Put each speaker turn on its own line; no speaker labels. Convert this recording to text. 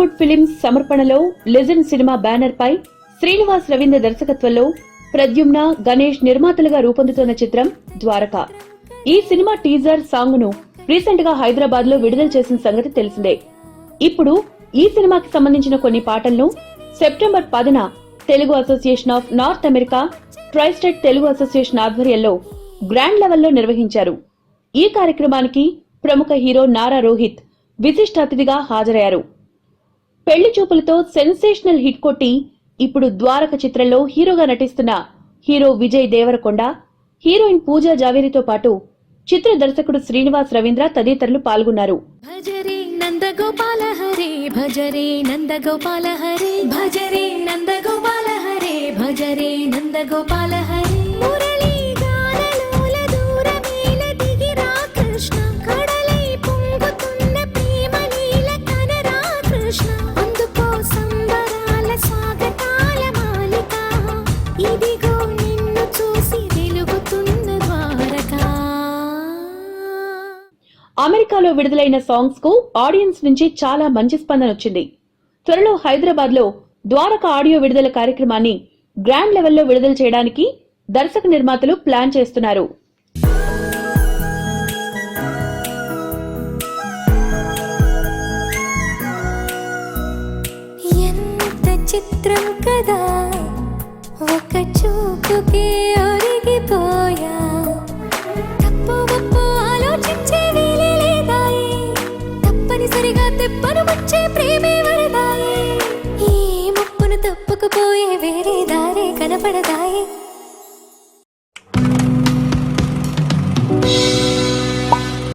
Super films సమర్పణలో legend cinema banner పై శ్రీనివాస్ రవీంద్ర దర్శకత్వంలో ప్రద్యుమ్న గణేష్ నిర్మాతలుగా రూపొందుతున్న చిత్రం ద్వారక. ఈ సినిమా టీజర్ సాంగ్ను రీసెంట్గా హైదరాబాద్లో విడుదల చేసిన సంగతి తెలిసిందే. ఇప్పుడు ఈ సినిమాకి సంబంధించిన కొన్ని పాటలను సెప్టెంబర్ పదిన Telugu association of North America tristate Telugu association ఆధ్వర్యంలో గ్రాండ్ లెవెల్లో నిర్వహించారు. ఈ కార్యక్రమానికి ప్రముఖ హీరో నారా రోహిత్ విశిష్ట అతిథిగా హాజరయ్యారు. పెళ్ళి చూపులతో సెన్సేషనల్ హిట్ కొట్టి ఇప్పుడు ద్వారక చిత్రంలో హీరోగా నటిస్తున్న హీరో విజయ్ దేవరకొండ హీరోయిన్ పూజా జావేరితో పాటు చిత్ర దర్శకుడు శ్రీనివాస్ రవీంద్ర తదితరులు పాల్గొన్నారు.
భజరే నందగోపాల హరే భజరే నందగోపాల హరే భజరే నందగోపాల హరే భజరే నందగోపాల హరే.
అమెరికాలో విడుదలైన సాంగ్స్కు ఆడియన్స్ నుంచి చాలా మంచి స్పందన వచ్చింది. త్వరలో హైదరాబాద్లో ద్వారక ఆడియో విడుదల కార్యక్రమాన్ని గ్రాండ్ లెవెల్లో విడుదల చేయడానికి దర్శక నిర్మాతలు ప్లాన్ చేస్తున్నారు.
చిత్రం కదా? ఒక చూపుకి ఒరిగిపోయా? కనపడదాయే